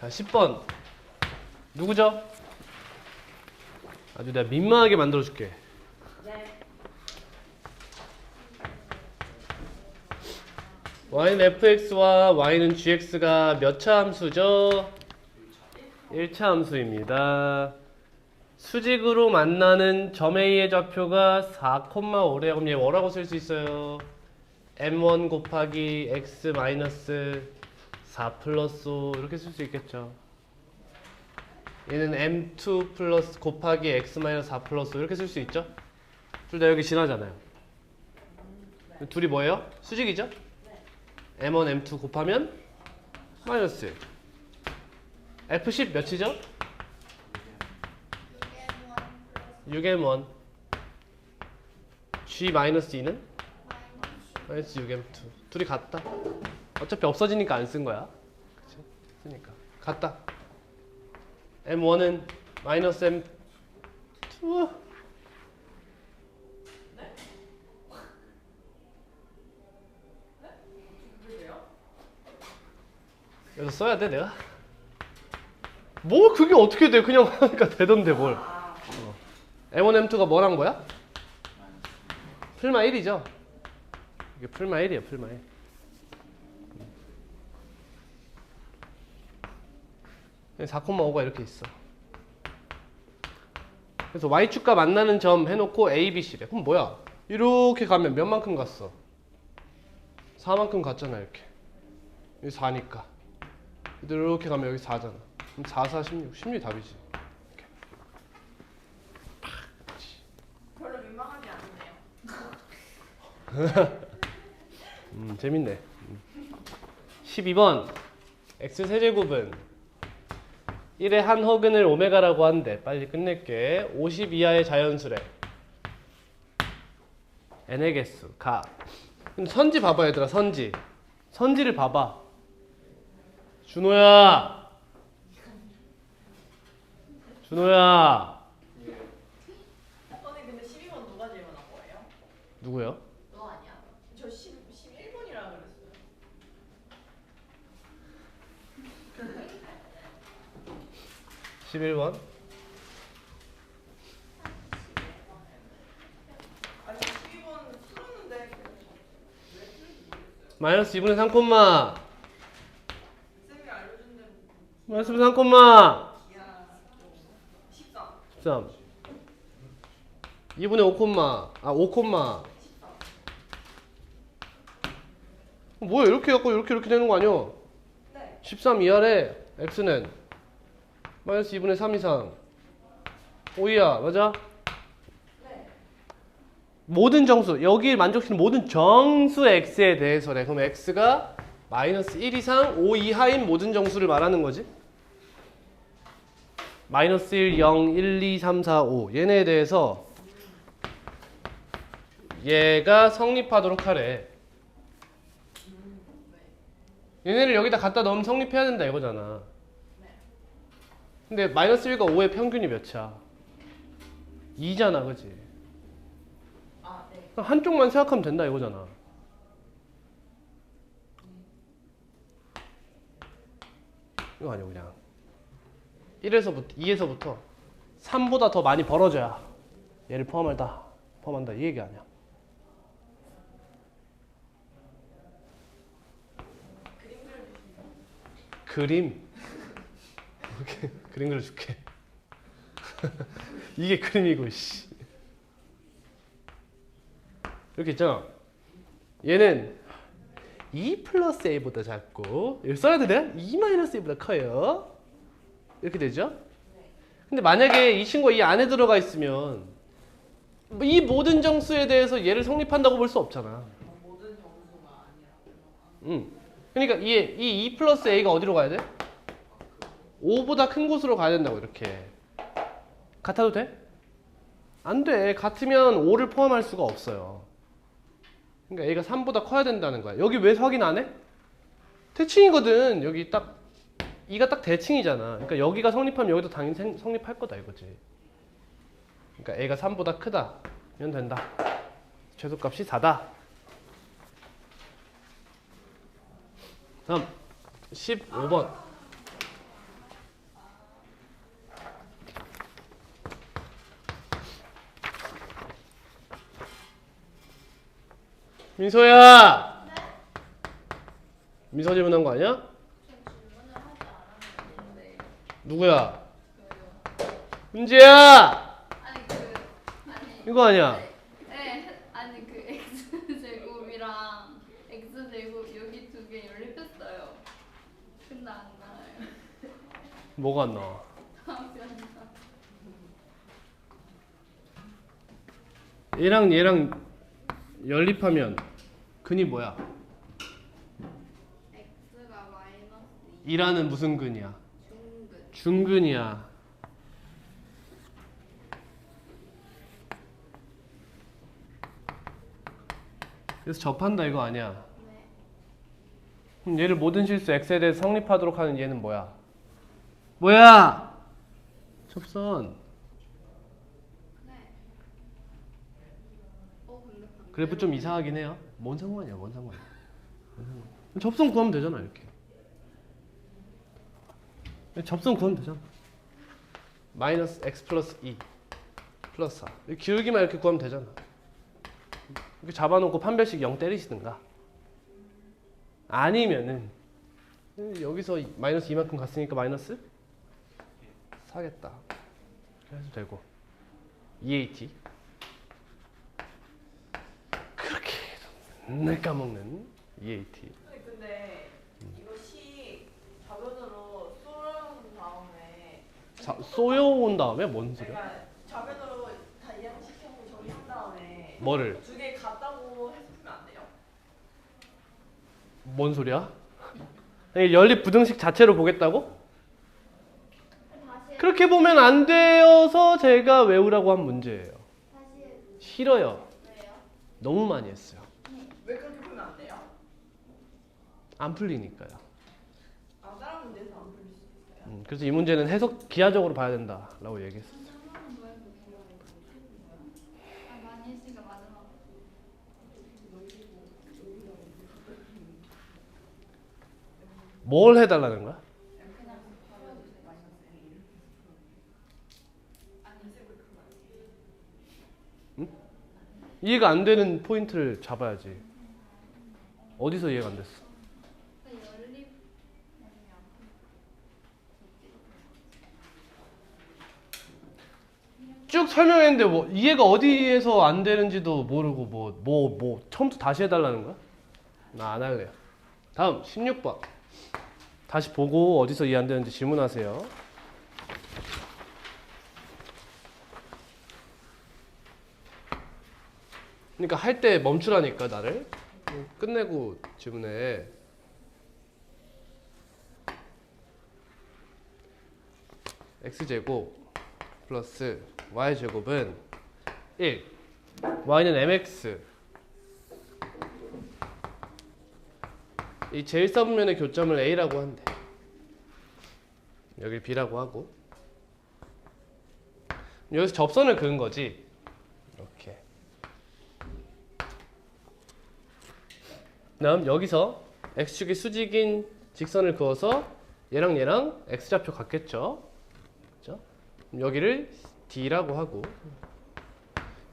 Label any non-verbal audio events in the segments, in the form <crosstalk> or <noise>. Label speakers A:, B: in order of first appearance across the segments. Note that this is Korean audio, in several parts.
A: 자, 10번. 누구죠? 아주 내가 민망하게 만들어 줄게. y는 fx와 y는 gx가 몇 차 함수죠? 1차 함수입니다. 수직으로 만나는 점 A의 좌표가 4,5래. 그럼 얘 뭐라고 쓸 수 있어요? m1 곱하기 x 마이너스 4 플러스 5 이렇게 쓸 수 있겠죠. 얘는 m2 플러스 곱하기 x 마이너스 4 플러스 5 이렇게 쓸 수 있죠. 둘 다 여기 지나잖아요. 둘이 뭐예요? 수직이죠? m1, m2 곱하면 마이너스 1. F10 몇이죠? 6m1 G 마이너스 2는? 마이너스 6m2 둘이 같다 어차피 없어지니까 안 쓴 거야 그치? 쓰니까 같다 M1은 마이너스 M2 여기서 써야 돼 내가? 뭐 그게 어떻게 돼 그냥 하니까 되던데 뭘 어. M1, M2가 뭐란 거야? 풀마 1이죠 이게 풀마 1이에요 풀마 1 4,5가 이렇게 있어. 그래서 Y축과 만나는 점 해놓고 A, B, C래. 그럼 뭐야? 이렇게 가면 몇 만큼 갔어? 4만큼 갔잖아 이렇게. 여기 4니까. 이렇게 가면 여기 4잖아. 그럼 4, 4, 16 16이 답이지.
B: 별로 민망하지 않네요. <laughs>
A: 음, 재밌네. 12번. X 세제곱은 1의 한 허근을 오메가라고 한대. 빨리 끝낼게. 50 이하의 자연수래. n의 개수 가. 근데 선지 봐봐 얘들아 선지. 선지를 봐봐. 준호야. 준호야.
B: 선생님 근데 12번 누가 질문한 거예요?
A: 누구요?
B: 11번.
A: 마이너스 2분의 3 콤마 마이너스 3 콤마
B: 13
A: 2분의 5 콤마 아5 콤마 뭐야 이렇게 갖고 이렇게 이렇게 되는 거 아니야?
B: 네.
A: 13 이하래 x는 마이너스 2분의 3 이상. 5이야 맞아?
B: 네.
A: 모든 정수 여기 만족시키는 모든 정수 x에 대해서래. 그럼 x가 마이너스 1 이상 5 이하인 모든 정수를 말하는 거지? 마이너스 1, 0, 1, 2, 3, 4, 5 얘네에 대해서 얘가 성립하도록 하래. 얘네를 여기다 갖다 넣으면 성립해야 된다 이거잖아 근데 마이너스 1과 5의 평균이 몇이야? 2잖아 그지?
B: 아 네.
A: 한쪽만 생각하면 된다 이거잖아. 이거 아니야 그냥 1에서부터 2에서부터 3보다 더 많이 벌어져야 얘를 포함한다 포함한다 이 얘기 아니야. 그림 <laughs> 그림 그려줄게. <laughs> 이게 그림이고 씨. 이렇게 있잖아. 얘는 2 플러스 a보다 작고 여기 써야 되나? 2 마이너스 a보다 커요. 이렇게 되죠? 근데 만약에 이 친구가 이 안에 들어가 있으면 뭐이 모든 정수에 대해서 얘를 성립한다고 볼 수 없잖아.
B: 모든 정수가 아니라
A: 응. 그러니까 이, 이2 플러스 a가 어디로 가야 돼? 5보다 큰 곳으로 가야 된다고 이렇게. 같아도 돼? 안 돼. 같으면 5를 포함할 수가 없어요. 그러니까 a가 3보다 커야 된다는 거야. 여기 왜 확인 안 해? 대칭이거든. 여기 딱 2가 딱 대칭이잖아. 그러니까 여기가 성립하면 여기도 당연히 생- 성립할 거다 이거지. 그러니까 a가 3보다 크다. 면 된다. 최소값이 4다. 다음 15번 민소야. 민서 질문한 거 아니야? 누구야? 은지야.
C: 아니 그 아니
A: 이거 아니야.
C: 네 아니 그 x 제곱이랑 x 제곱 여기 두 개 연립했어요. 근데 안 나와요.
A: 뭐가 안 나와?
C: 답이 안 나.
A: 얘랑 얘랑 연립하면 근이 뭐야?
C: x가 마이너스
A: 2라는 무슨 근이야?
C: 중근.
A: 중근이야. 그래서 접한다 이거 아니야.
C: 네.
A: 그럼 얘를 모든 실수 x에 대해 성립하도록 하는 얘는 뭐야? 뭐야? 접선.
C: 네. 어 근데
A: 그래프 좀 이상하긴 해요. 뭔 상관이야? 뭔 상관이야? 뭔 상관이야? 접선 구하면 되잖아 이렇게. 접선 구하면 되잖아. 마이너스 x 플러스 2 플러스 4 기울기만 이렇게 구하면 되잖아. 이렇게 잡아놓고 판별식 0 때리시든가. 아니면은 여기서 이- 마이너스 이만큼 갔으니까 마이너스 사겠다. 그래도 되고 2at 그렇게 맨날 까먹는 EAT.
B: 근데 이거 식 좌변으로 쏠은 다음에
A: 자, 쏘여온 다음에 뭔 소리야?
B: 그러니까 좌변으로 다 이해시켜서 정리한 다음에
A: 뭐를?
B: 두 개 같다고 해석하면 안 돼요?
A: 뭔 소리야? 아니, 연립 부등식 자체로 보겠다고?
C: 다시
A: 그렇게 보면 안 되어서 제가 외우라고 한 문제예요.
C: 다시
A: 싫어요.
C: 왜요?
A: 너무 많이 했어요.
B: 왜 그렇게 보면 안 돼요?
A: 안 풀리니까요.
B: 아 다른 문제에서 안 풀릴 수 있어요?
A: 음, 그래서 이 문제는 해석 기하적으로 봐야 된다라고 얘기했어요.
C: 아 많이 했으니까 마지막.
A: 뭘 해달라는 거야?
C: 그냥
A: 이해가 안 되는 포인트를 잡아야지. 어디서 이해가 안 됐어? 쭉 설명했는데 뭐 이해가 어디에서 안 되는지도 모르고 뭐뭐 뭐 처음부터 다시 해달라는 거야? 나 안 할래요. 다음 16번. 다시 보고 어디서 이해 안 되는지 질문하세요. 그러니까 할 때 멈추라니까 나를 끝내고 질문해. x 제곱 플러스 y 제곱은 1 y는 mx 이 제1사분면의 교점을 a라고 한대. 여기 b라고 하고. 여기서 접선을 그은 거지 이렇게 다음 여기서 x축이 수직인 직선을 그어서 얘랑 얘랑 x좌표 같겠죠? 그럼 여기를 D라고 하고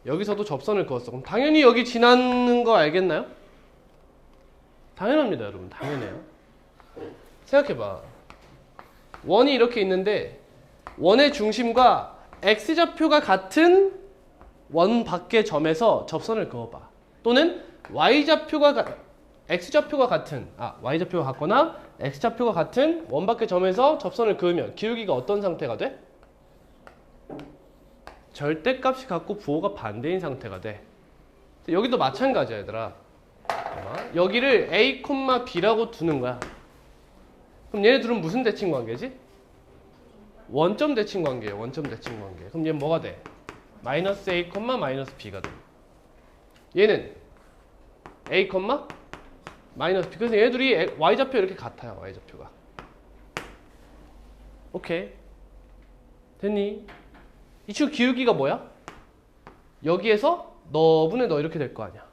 A: 여기서도 접선을 그었어. 그럼 당연히 여기 지나는 거 알겠나요? 당연합니다, 여러분. 당연해요. 생각해봐. 원이 이렇게 있는데 원의 중심과 x좌표가 같은 원 밖의 점에서 접선을 그어봐. 또는 y좌표가 가- x좌표가 같은 아 y좌표가 같거나 x좌표가 같은 원 밖의 점에서 접선을 그으면 기울기가 어떤 상태가 돼? 절대값이 같고 부호가 반대인 상태가 돼. 여기도 마찬가지야, 얘들아. 봐봐. 여기를 a, b라고 두는 거야. 그럼 얘네 둘은 무슨 대칭 관계지? 원점 대칭 관계예요. 원점 대칭 관계. 그럼 얘는 뭐가 돼? 마이너스 a, 마이너스 b가 돼. 얘는 a, 마이너스 b. 그래서 얘네들이 y좌표 이렇게 같아요. y좌표가. 오케이. 됐니? 이축 기울기가 뭐야? 여기에서 너분의 너 이렇게 될 거 아니야.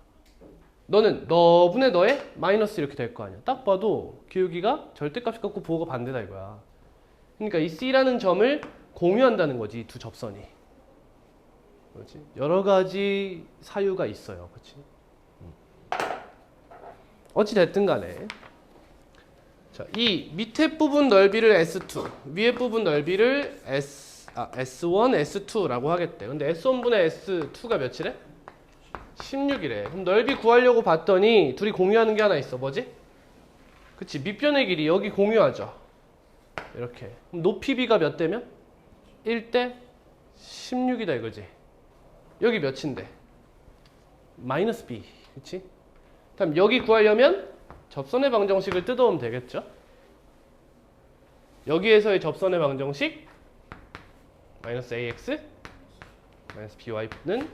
A: 너는 너분의 너에 마이너스 이렇게 될 거 아니야. 딱 봐도 기울기가 절대값이 같고 부호가 반대다 이거야. 그러니까 이 C라는 점을 공유한다는 거지 이두 접선이. 그렇지? 여러 가지 사유가 있어요. 그렇지? 음. 어찌 됐든 간에 자, 이 밑에 부분 넓이를 S2, 위에 부분 넓이를 S 아, S1, S2라고 하겠대. 근데 S1분의 S2가 몇이래? 16이래. 그럼 넓이 구하려고 봤더니 둘이 공유하는 게 하나 있어. 뭐지? 그치 밑변의 길이 여기 공유하죠. 이렇게. 그럼 높이 B가 몇 대면? 1대 16이다 이거지. 여기 몇인데? 마이너스 B. 그치? 그럼 여기 구하려면 접선의 방정식을 뜯어오면 되겠죠? 여기에서의 접선의 방정식 마이너스 ax 마이너스 by는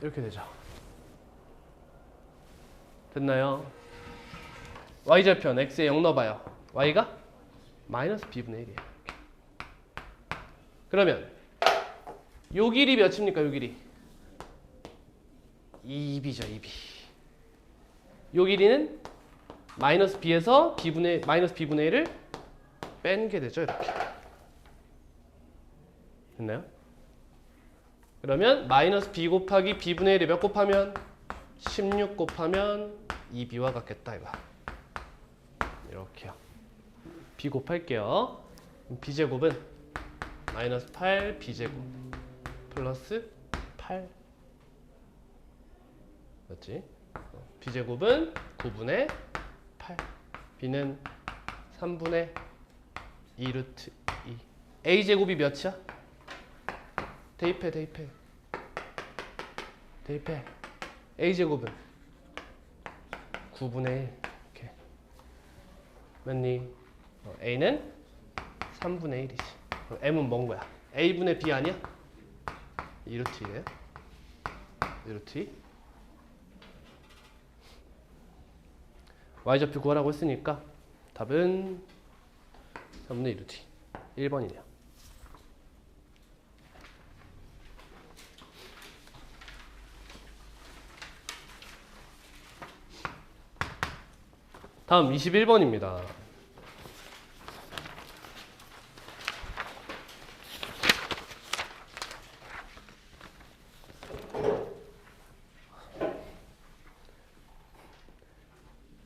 A: 이렇게 되죠. 됐나요? y절편 x에 0 넣어봐요. y가 마이너스 b분의 1이에요. 그러면 요 길이 몇입니까? 요 길이 2b죠. 2b. 요 길이는 마이너스 b에서 b분의 마이너스 b분의 1을 뺀 게 되죠. 이렇게. 됐나요? 그러면 마이너스 b 곱하기 b분의 1이 몇 곱하면 16 곱하면 2b와 같겠다 이거. 이렇게요. b 곱할게요. b제곱은 마이너스 8 b제곱 플러스 8 맞지? B제곱은 9분의 8 b는 3분의 2 루트 2 a제곱이 몇이야? 대입해 대입해. 대입해. A제곱은 9분의 1 이렇게 맞니? 어, a는 3분의 1이지. 그럼 m은 뭔 거야? a분의 b 아니야? 2 루트 2예요. 2 루트 2 y좌표 구하라고 했으니까 답은 3분의 1 루트 2 1번이네요 다음 21번입니다.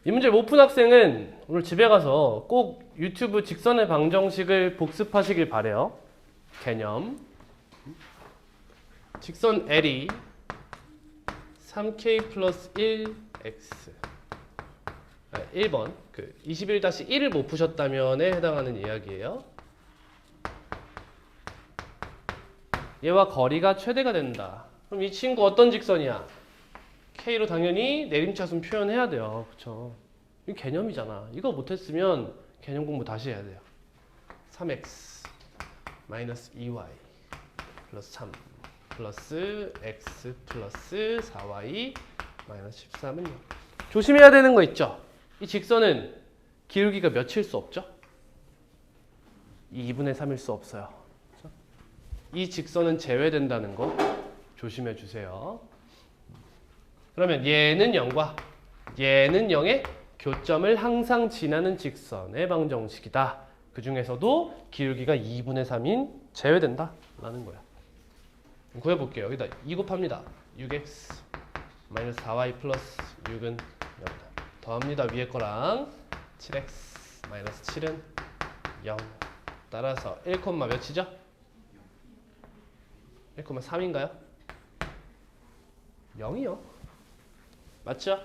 A: 이 문제 못 푼 학생은 오늘 집에 가서 꼭 유튜브 직선의 방정식을 복습하시길 바래요. 개념. 직선 L이 3K 플러스 1X. 아, 1번. 그 21-1을 못 푸셨다면에 해당하는 이야기예요. 얘와 거리가 최대가 된다. 그럼 이 친구 어떤 직선이야? K로 당연히 내림차순 표현해야 돼요. 그쵸? 이 개념이잖아. 이거 못했으면 개념 공부 다시 해야 돼요. 3x 마이너스 2y 플러스 3 플러스 x 플러스 4y 마이너스 13은 0. 조심해야 되는 거 있죠? 이 직선은 기울기가 몇일 수 없죠? 2분의 3일 수 없어요. 이 직선은 제외된다는 거 조심해 주세요. 그러면 얘는 0과 얘는 0의 교점을 항상 지나는 직선의 방정식이다. 그 중에서도 기울기가 2분의 3인 제외된다. 라는 거야. 구해볼게요. 여기다 2 곱합니다. 6x 마이너스 4y 플러스 6은 0이다. 더합니다. 위에 거랑 7x 마이너스 7은 0. 따라서 1, 몇이죠? 1,3인가요? 0이요. 맞죠?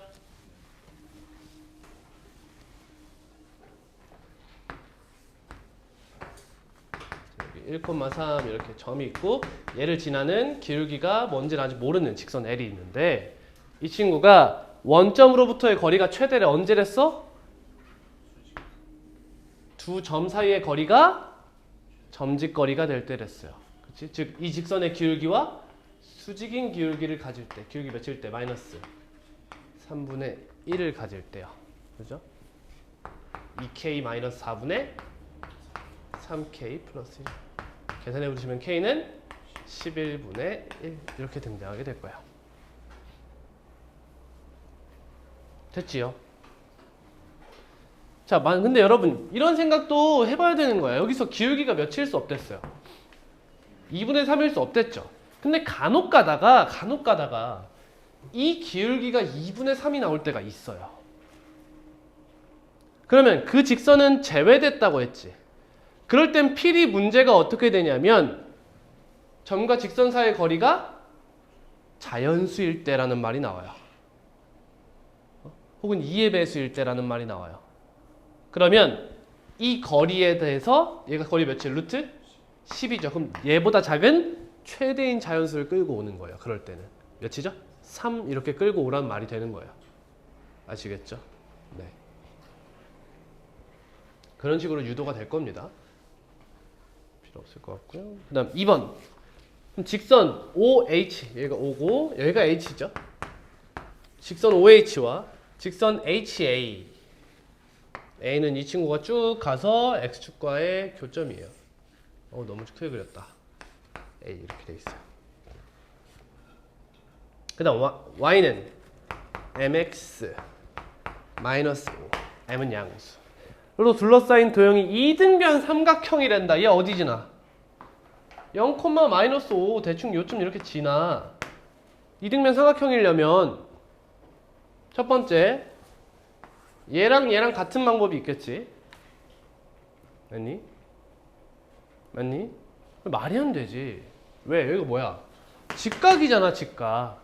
A: 여기 1,3 이렇게 점이 있고 얘를 지나는 기울기가 뭔지는 아직 모르는 직선 L이 있는데 이 친구가 원점으로부터의 거리가 최대래 언제랬어? 두 점 사이의 거리가 점직거리가 될 때랬어요. 그치? 즉, 이 직선의 기울기와 수직인 기울기를 가질 때, 기울기 몇일 때? 마이너스 3분의 1을 가질 때요. 그죠? 2k 마이너스 4분의 3k 플러스 1. 계산해 보시면 k는 11분의 1 이렇게 등장하게 될 거예요. 됐지요? 자, 만- 근데 여러분 이런 생각도 해봐야 되는 거예요. 여기서 기울기가 몇일 수 없댔어요. 2분의 3일 수 없댔죠. 근데 간혹 가다가 간혹 가다가 이 기울기가 2분의 3이 나올 때가 있어요. 그러면 그 직선은 제외됐다고 했지. 그럴 땐 필히 문제가 어떻게 되냐면 점과 직선 사이의 거리가 자연수일 때라는 말이 나와요. 어? 혹은 2의 배수일 때라는 말이 나와요. 그러면 이 거리에 대해서 얘가 거리 몇이에요? 루트 10이죠. 그럼 얘보다 작은 최대인 자연수를 끌고 오는 거예요. 그럴 때는 몇이죠? 3 이렇게 끌고 오란 말이 되는 거예요. 아시겠죠? 네. 그런 식으로 유도가 될 겁니다. 필요 없을 것 같고요. 그 다음 2번. 그럼 직선 OH 여기가 O고 여기가 H죠. 직선 OH와 직선 HA A는 이 친구가 쭉 가서 x축과의 교점이에요. 어 너무 크게 그렸다. A 이렇게 돼 있어요. 그 다음 y는 mx 마이너스 5 m은 양수. 그리고 둘러싸인 도형이 이등변 삼각형이란다. 얘 어디 지나? 0, 마이너스 5 대충 요쯤 이렇게 지나. 이등변 삼각형이려면 첫 번째 얘랑 얘랑 같은 방법이 있겠지. 맞니? 맞니? 말이 안 되지. 왜? 여기가 뭐야? 직각이잖아, 직각.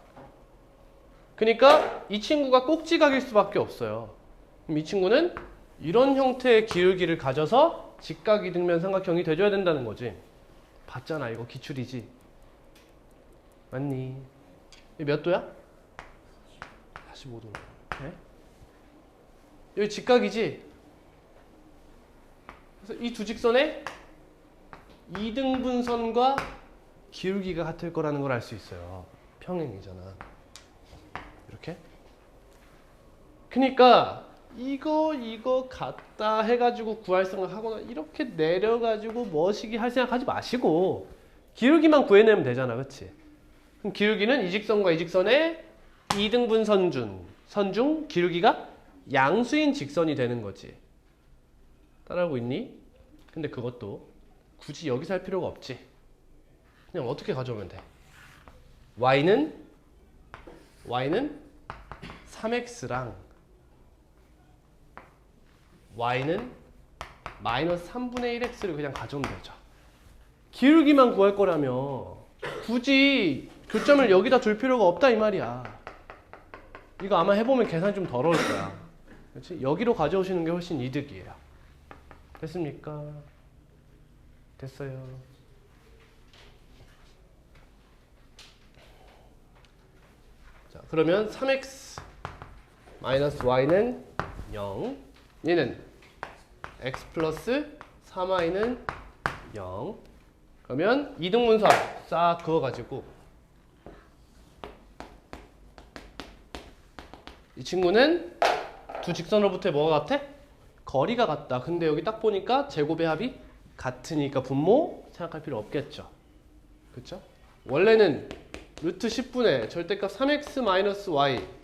A: 그러니까 이 친구가 꼭지각일 수밖에 없어요. 그럼 이 친구는 이런 형태의 기울기를 가져서 직각 이등변 삼각형이 돼줘야 된다는 거지. 봤잖아, 이거 기출이지. 맞니? 이몇 도야? 45도. 네? 여기 직각이지? 그래서 이 두 직선의 이등분선과 기울기가 같을 거라는 걸 알 수 있어요. 평행이잖아. 이렇게. 그러니까 이거 이거 같다 해가지고 구할 생각 하거나 이렇게 내려가지고 머시기 할 생각 하지 마시고 기울기만 구해내면 되잖아, 그렇지? 그럼 기울기는 이 직선과 이 직선의 이등분 선준 선중 기울기가 양수인 직선이 되는 거지. 따라하고 있니? 근데 그것도 굳이 여기서 할 필요가 없지. 그냥 어떻게 가져오면 돼? y는 y는 3x랑 y는 마이너스 3분의 1x를 그냥 가져오면 되죠. 기울기만 구할 거라면 굳이 교점을 여기다 둘 필요가 없다 이 말이야. 이거 아마 해보면 계산 좀덜 어올 거야. 그렇지? 여기로 가져오시는 게 훨씬 이득이에요. 됐습니까? 됐어요. 자, 그러면 3x 마이너스 y는 0. 얘는 x 플러스 3y는 0. 그러면 이등분선 싹 그어가지고 이 친구는 두 직선으로부터 뭐가 같아? 거리가 같다. 근데 여기 딱 보니까 제곱의 합이 같으니까 분모 생각할 필요 없겠죠. 그렇죠? 원래는 루트 10분의 절대값 3x 마이너스 y는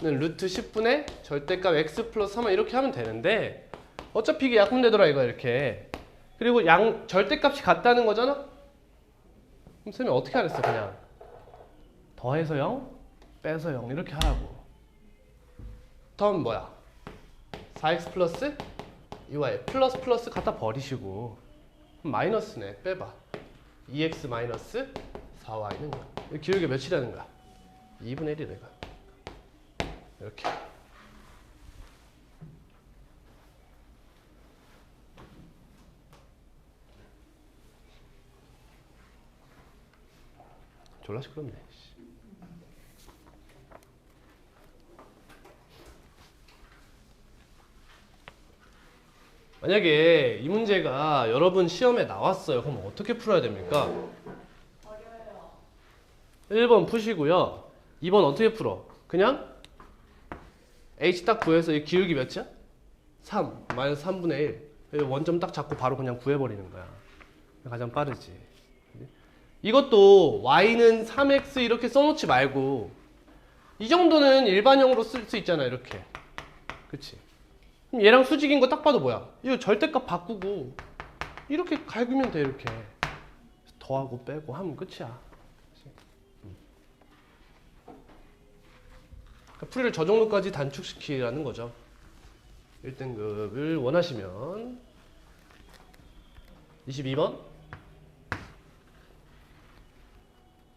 A: 루트 10분의 절대값 x 플러스 3 이렇게 하면 되는데 어차피 이게 약분되더라 이거 이렇게. 그리고 양 절대값이 같다는 거잖아? 그럼 쌤이 어떻게 하랬어 그냥? 더해서 0 빼서 0 이렇게 하라고. 다음 뭐야? 4x 플러스 2y 플러스 플러스 갖다 버리시고. 마이너스네 빼봐. 2x 마이너스 4y는 거야? 이 기울기 몇이라는 거야? 2분의 1이래 이거 이렇게 졸라 시끄럽네 씨. 만약에 이 문제가 여러분 시험에 나왔어요. 그럼 어떻게 풀어야 됩니까?
B: 어려워요.
A: 1번 푸시고요. 2번 어떻게 풀어? 그냥 h 딱 구해서 이 기울기 몇이야? 3 마이너스 3분의 1 여기 원점 딱 잡고 바로 그냥 구해버리는 거야. 가장 빠르지. 이것도 y는 3x 이렇게 써놓지 말고 이 정도는 일반형으로 쓸 수 있잖아 이렇게. 그치? 그럼 얘랑 수직인 거 딱 봐도 뭐야? 이거 절대값 바꾸고 이렇게 갈기면 돼 이렇게. 더하고 빼고 하면 끝이야. 그러니까 풀이를 저 정도까지 단축시키라는 거죠. 1등급을 원하시면 22번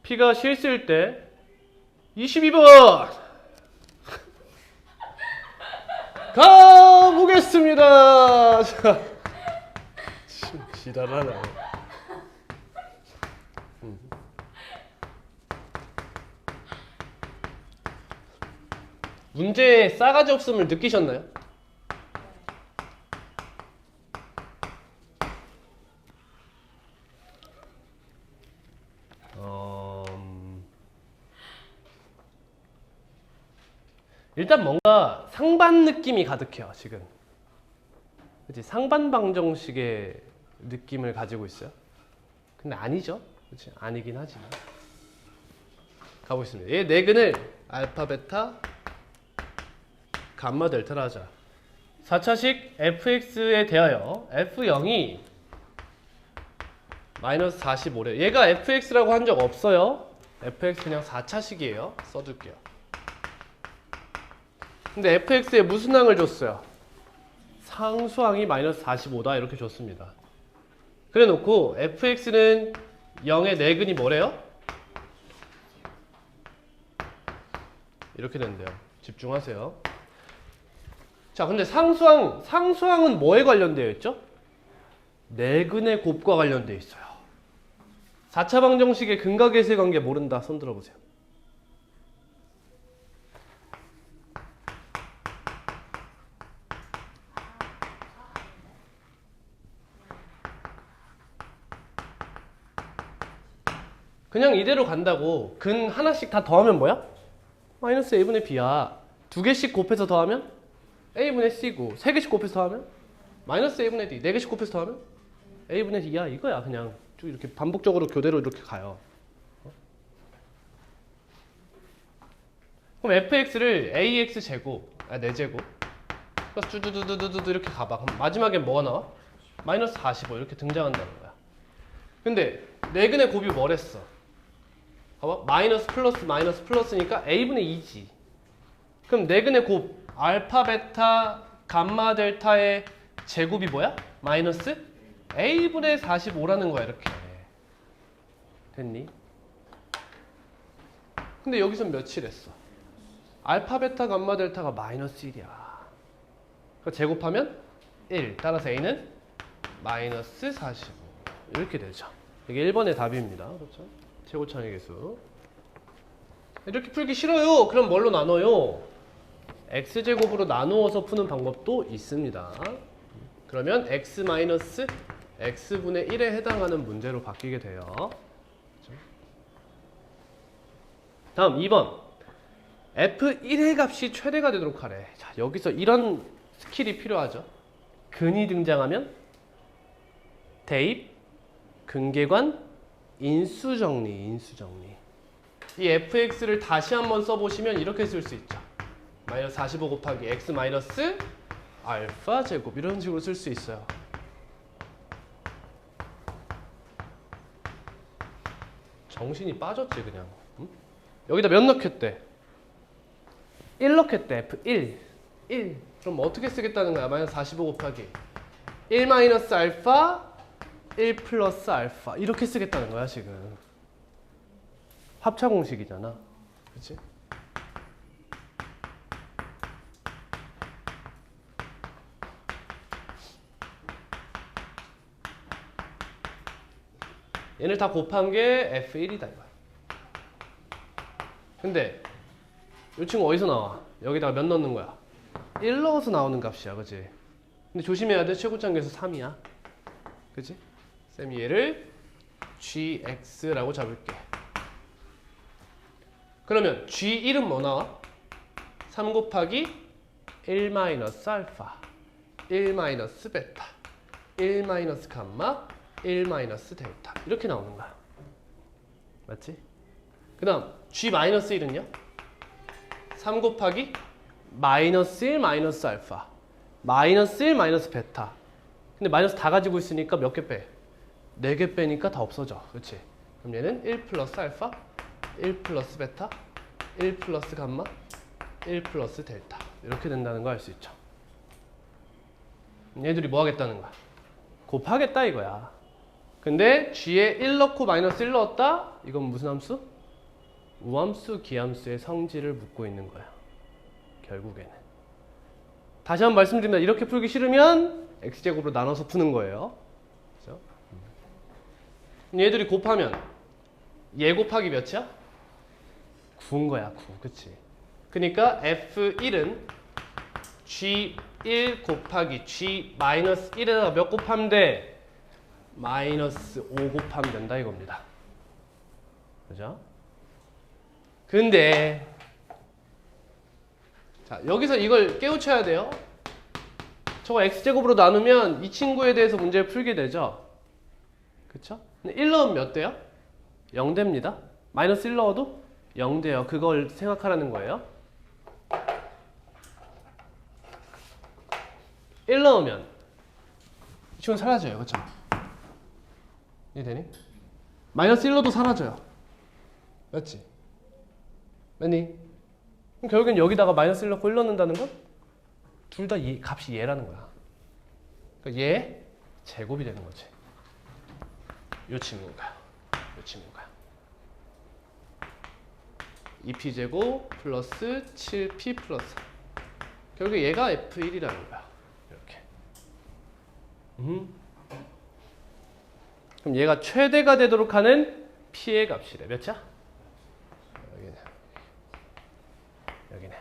A: P가 실수일 때 22번 <laughs> 가보겠습니다. <laughs> 자, 지- 지랄하네. 문제에 싸가지 없음을 느끼셨나요? 어, 음, 일단 뭔가 상반 느낌이 가득해요 지금. 그치? 상반 방정식의 느낌을 가지고 있어요. 근데 아니죠. 그치? 아니긴 하지만. 가보겠습니다. 얘 네근을. 알파 베타 감마 델타라 하자 4차식 fx에 대하여 f0이 마이너스 45래 얘가 fx라고 한 적 없어요 fx 그냥 4차식이에요 써둘게요 근데 fx에 무슨 항을 줬어요? 상수항이 마이너스 45다 이렇게 줬습니다. 그래 놓고 fx는 0의 내근이 뭐래요? 이렇게 된대요. 집중하세요. 자, 근데 상수항, 상수항은 뭐에 관련되어 있죠? 내근의 곱과 관련되어 있어요. 4차 방정식의 근과 계수의 관계 모른다. 손 들어보세요. 그냥 이대로 간다고 근 하나씩 다 더하면 뭐야? 마이너스 a분의 b야 두 개씩 곱해서 더하면 a분의 c고 세 개씩 곱해서 더하면? 마이너스 a분의 d. 네 개씩 곱해서 더하면? A분의 d야 이거야. 그냥 쭉 이렇게 반복적으로 교대로 이렇게 가요. 어? 그럼 fx를 ax 제곱 아 4제곱. 플러스 쭈두두두두두 이렇게 가봐. 그럼 마지막에 뭐가 나와? 마이너스 45 이렇게 등장한다는 거야. 근데 네근의 곱이 뭐랬어? 봐봐. 마이너스 플러스 마이너스 플러스니까 a분의 2지. 그럼 네근의 곱 알파 베타 감마 델타의 제곱이 뭐야? 마이너스 a분의 45라는 거야 이렇게 됐니? 근데 여기서 며칠 했어? 알파 베타 감마 델타가 마이너스 1이야 그 제곱하면 1 따라서 a는 마이너스 45 이렇게 되죠 이게 1번의 답입니다 그렇죠? 최고차의 개수 이렇게 풀기 싫어요 그럼 뭘로 나눠요? X제곱으로 나누어서 푸는 방법도 있습니다. 그러면 x 마이너스 x분의 1에 해당하는 문제로 바뀌게 돼요. 그렇죠? 다음 2번. F1의 값이 최대가 되도록 하래. 자 여기서 이런 스킬이 필요하죠. 근이 등장하면 대입 근계관 인수정리 인수정리. 이 fx를 다시 한번 써보시면 이렇게 쓸 수 있죠 마이너스 45 곱하기 x 마이너스 알파 제곱. 이런 식으로 쓸 수 있어요. 정신이 빠졌지 그냥. 응? 여기다 몇 넣겠대? 1 넣겠대. F1 1 그럼 어떻게 쓰겠다는 거야? 마이너스 45 곱하기 1 마이너스 알파 1 플러스 알파. 이렇게 쓰겠다는 거야 지금. 합차 공식이잖아. 그치? 얘를 다 곱한 게 F1이다 이거야 근데 이 친구 어디서 나와? 여기다가 몇 넣는 거야? 1 넣어서 나오는 값이야 그치? 근데 조심해야 돼 최고점에서 3이야 그치? 쌤이 얘를 gx라고 잡을게. 그러면 g1은 뭐 나와? 3 곱하기 1 마이너스 알파 1 마이너스 베타 1 마이너스 감마 1 마이너스 델타 이렇게 나오는 거야. 맞지? 그 다음 g 마이너스 1은요? 3 곱하기 마이너스 1 마이너스 알파 마이너스 1 마이너스 베타 근데 마이너스 다 가지고 있으니까 몇 개 빼? 4개 빼니까 다 없어져. 그렇지? 그럼 얘는 1 플러스 알파, 1 플러스 베타, 1 플러스 감마, 1 플러스 델타. 이렇게 된다는 거 알 수 있죠. 얘들이 뭐 하겠다는 거야? 곱하겠다 이거야. 근데 g에 1 넣고 마이너스 1 넣었다? 이건 무슨 함수? 우함수, 기함수의 성질을 묻고 있는 거야. 결국에는. 다시 한번 말씀드립니다. 이렇게 풀기 싫으면 x제곱으로 나눠서 푸는 거예요. 그죠? 얘들이 곱하면 얘 곱하기 몇이야? 9인 거야, 9. 그치? 그러니까 F1은 G1 곱하기 G 마이너스 1에다가 몇 곱하면 돼? 마이너스 5 곱하면 된다 이겁니다. 그죠? 근데 자 여기서 이걸 깨우쳐야 돼요. 저거 x제곱으로 나누면 이 친구에 대해서 문제를 풀게 되죠. 그쵸? 근데 1 넣으면 몇 돼요? 0 됩니다. 마이너스 1 넣어도 0 돼요. 그걸 생각하라는 거예요. 1 넣으면 이 친구 사라져요. 그쵸? 이해되니? 마이너스 1 넣어도 사라져요. 맞지? 맞니? 그럼 결국엔 여기다가 마이너스 1 넣고 1 넣는다는 건 둘 다 값이 얘라는 거야. 그러니까 얘 제곱이 되는 거지. 요 친구가요. 요 친구가요. 2p 제곱 플러스 7p 플러스 결국 얘가 f1이라는 거야. 이렇게. 음. 그럼 얘가 최대가 되도록 하는 피해 값이래. 몇 차? 여기네. 여기네.